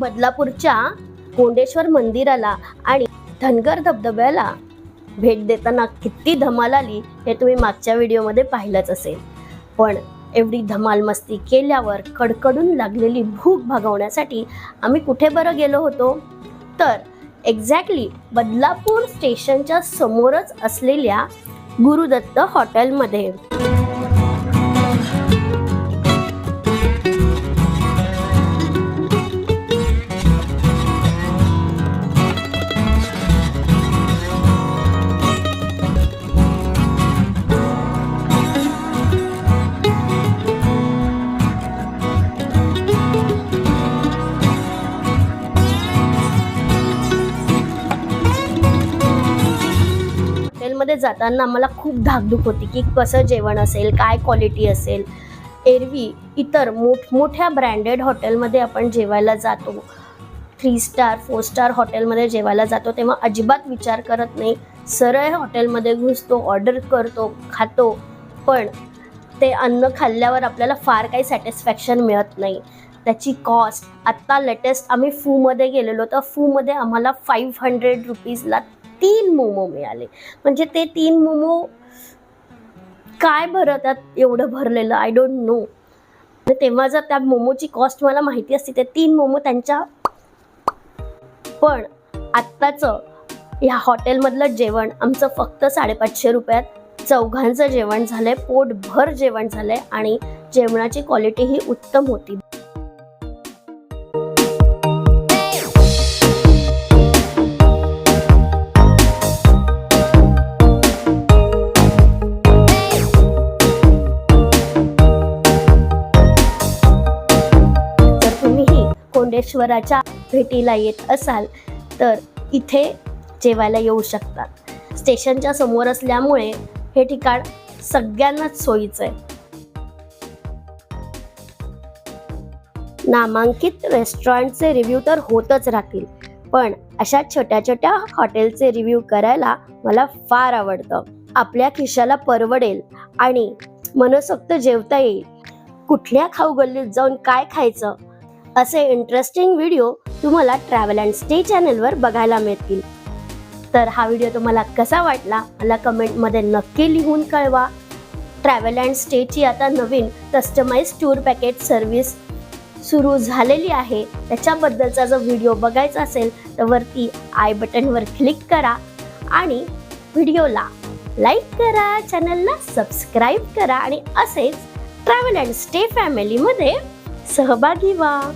बदलापूरच्या कोंडेश्वर मंदिराला आणि धनगर धबधब्याला भेट देताना किती धमाल आली हे तुम्ही मागच्या व्हिडिओमध्ये पाहिलंच असेल. पण एवढी धमाल मस्ती केल्यावर कडकडून लागलेली भूक भागवण्यासाठी आम्ही कुठे बरं गेलो होतो? तर एक्झॅक्टली बदलापूर स्टेशनच्या समोरच असलेल्या गुरुदत्त हॉटेलमध्ये. हॉटेलमध्ये जाताना आम्हाला खूप धाकधूक होती की कसं जेवण असेल काय क्वालिटी असेल. एरवी इतर मोठमोठ्या ब्रँडेड हॉटेलमध्ये आपण जेवायला जातो. थ्री स्टार फोर स्टार हॉटेलमध्ये जेवायला जातो तेव्हा अजिबात विचार करत नाही. सरळ हॉटेलमध्ये घुसतो ऑर्डर करतो खातो. पण ते अन्न खाल्ल्यावर आपल्याला फार काही सॅटिस्फॅक्शन मिळत नाही. त्याची कॉस्ट आत्ता लेटेस्ट आम्ही फूमध्ये गेलेलो तर फूमध्ये आम्हाला फाईव्ह हंड्रेड रुपीजला तीन मोमो मिळाले. म्हणजे ते तीन मोमो काय बरं त्यात एवढं भरलेलं? आय डोंट नो तेव्हा जर त्या मोमोची कॉस्ट मला माहिती असते ते तीन मोमो त्यांच्या पण आत्ताचं ह्या हॉटेलमधलं जेवण आमचं फक्त साडेपाचशे रुपयात चौघांचं जेवण झालंय पोटभर जेवण झालंय आणि जेवणाची क्वालिटी ही उत्तम होती. तुम्हीही भेटीला येत असाल तर इथे जेवायला येऊ शकतात स्टेशनच्या समोर असल्यामुळे हे ठिकाण सगळ्यांनाच सोयीचं आहे. नामांकित रेस्टॉरंटचे रिव्ह्यू तर होतच राहतील पण अशा छोट्या छोट्या हॉटेलचे रिव्ह्यू करायला मला फार आवडतं. आपल्या खिशाला परवडेल आणि मनसोक्त जेवता येईल. कुठल्या खाऊ गल्लीत जाऊन काय खायचं? असे इंटरेस्टिंग व्हिडिओ तुम्हाला ट्रॅव्हल अँड स्टे चॅनलवर बघायला मिळतील. तर हा व्हिडिओ तुम्हाला कसा वाटला? मला कमेंटमध्ये नक्की लिहून कळवा. ट्रॅव्हल अँड स्टेची आता नवीन कस्टमाइज टूर पॅकेज सर्व्हिस सुरू झालेली आहे. त्याच्याबद्दलचा जर व्हिडिओ बघायचा असेल तर वरती आय बटनवर क्लिक करा आणि व्हिडिओला लाईक करा चॅनलला सबस्क्राईब करा आणि असेच ट्रॅव्हल अँड स्टे फॅमिलीमध्ये सहभागी व्हा.